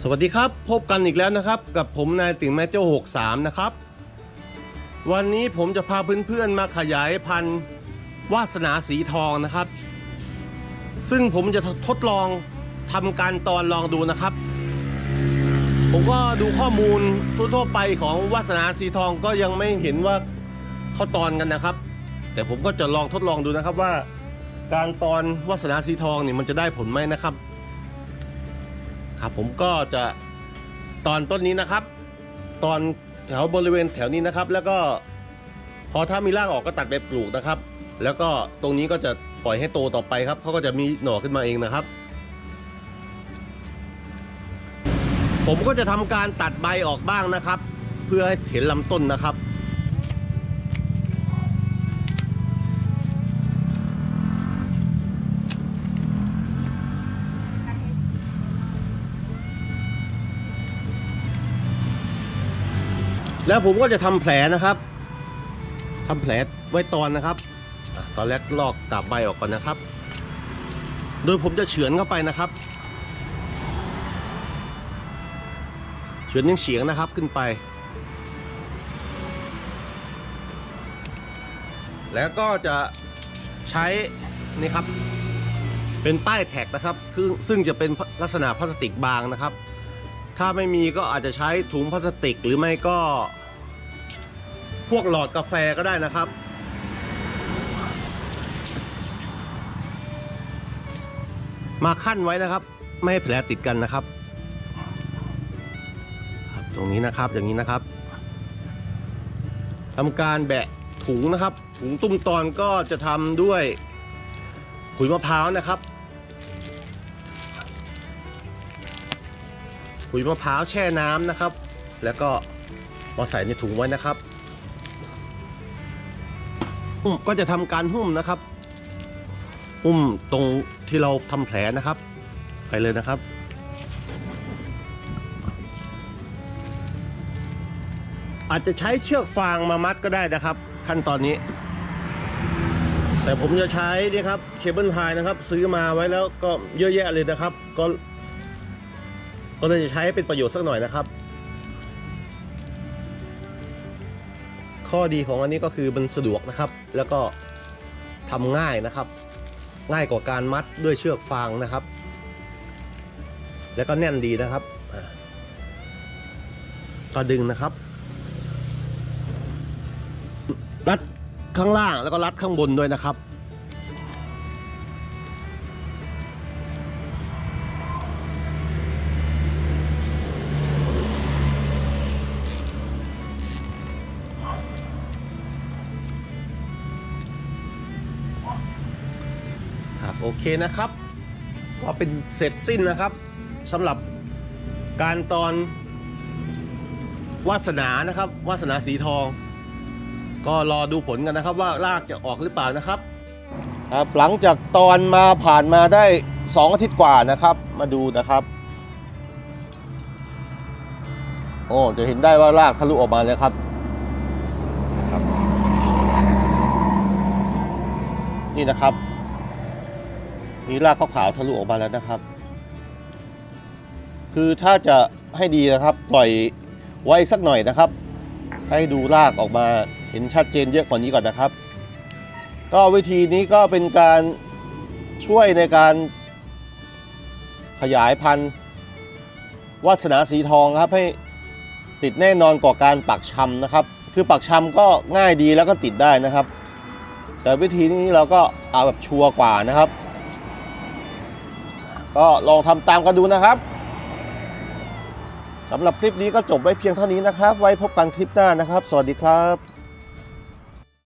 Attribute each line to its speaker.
Speaker 1: สวัสดีครับ พบกันอีกแล้วนะครับ กับผมนายติ๋งแม่เจ้า63 นะครับ วันนี้ผมจะพาเพื่อนๆมาขยายพันธุ์วาสนาสีทองนะครับ ซึ่งผมจะทดลองทำการตอนลองดูนะครับ ผมก็ดูข้อมูลทั่วๆไปของวาสนาสีทองก็ยังไม่เห็นว่าเขาตอนกันนะครับ แต่ผมก็จะลองทดลองดูนะครับว่า การตอนวาสนาสีทองนี่มันจะได้ผลไหมนะครับ ครับ ผมก็จะตอนต้นนี้นะครับ ตอนแถวบริเวณแถวนี้นะครับ แล้วก็พอถ้ามีรากออกก็ตัดไปปลูกนะครับ แล้วก็ตรงนี้ก็จะปล่อยให้โตต่อไปครับเขาก็จะมีหน่อขึ้นมาเองนะครับ ผมก็จะทำการตัดใบออกบ้างนะครับ เพื่อให้เห็นลำต้นนะครับ แล้วผมก็จะทำแผลนะครับทำแผลไว้ตอนนะครับ ตอนแรกลอกกาบใบออกก่อนนะครับ โดยผมจะเฉือนเข้าไปนะครับ เฉือนยังเฉียงนะครับขึ้นไป แล้วก็จะใช้นี่ครับ เป็นป้ายแท็กนะครับ ซึ่งจะเป็นลักษณะพลาสติกบางนะครับ ถ้าไม่มีก็อาจจะใช้ถุงพลาสติกหรือไม่ก็ พวกหลอดกาแฟก็ได้นะครับ มาขั้นไว้นะครับ ไม่ให้แผลติดกันนะครับ ตรงนี้นะครับอย่างนี้นะครับทำการแบะถุงนะครับ ถุงตุ้มตอนก็จะทำด้วยขุยมะพร้าวนะครับ ขุยมะพร้าวแช่น้ำนะครับ แล้วก็มาใส่ในถุงไว้นะครับหุ้มก็จะทำการหุ้มนะครับ หุ้มตรงที่เราทำแผลนะครับ ไปเลยนะครับอาจจะใช้เชือกฟางมามัดก็ได้นะครับ ขั้นตอนนี้ แต่ผมจะใช้นี่ครับเคเบิลไทนะครับ ซื้อมาไว้แล้วก็เยอะแยะเลยนะครับ ก็ ก็เลยจะใช้เป็นประโยชน์สักหน่อยนะครับ ข้อดีของอันนี้ก็คือมันสะดวกนะครับ แล้วก็ทำง่ายนะครับ ง่ายกว่าการมัดด้วยเชือกฟางนะครับ แล้วก็แน่นดีนะครับก็ดึงนะครับ รัดข้างล่างแล้วก็รัดข้างบนด้วยนะครับ โอเคนะครับก็เป็นเสร็จสิ้นนะครับสำหรับการตอนวาสนานะครับ วาสนาสีทอง ก็รอดูผลกันนะครับ ว่ารากจะออกหรือเปล่านะครับครับหลังจากตอนมาผ่านมาได้ 2 อาทิตย์กว่านะครับ มาดูนะครับโอ้จะเห็นได้ว่ารากทะลุออกมาแล้วครับครับ นี่นะครับ มีรากขาวๆทะลุออกมาแล้วนะครับ คือถ้าจะให้ดีนะครับปล่อยไว้สักหน่อยนะครับ ให้ดูรากออกมาเห็นชัดเจนเยอะกว่านี้ก่อนนะครับ ก็วิธีนี้ก็เป็นการช่วยในการขยายพันธุ์วาสนาสีทองครับให้ติดแน่นอนกว่าการปักชำนะครับ คือปักชำก็ง่ายดีแล้วก็ติดได้นะครับ แต่วิธีนี้เราก็เอาแบบชัวร์กว่านะครับ ก็ลองทำตามกันดูนะครับสำหรับคลิปนี้ก็จบไว้เพียงเท่านี้นะครับ ไว้พบกันคลิปหน้านะครับ สวัสดีครับ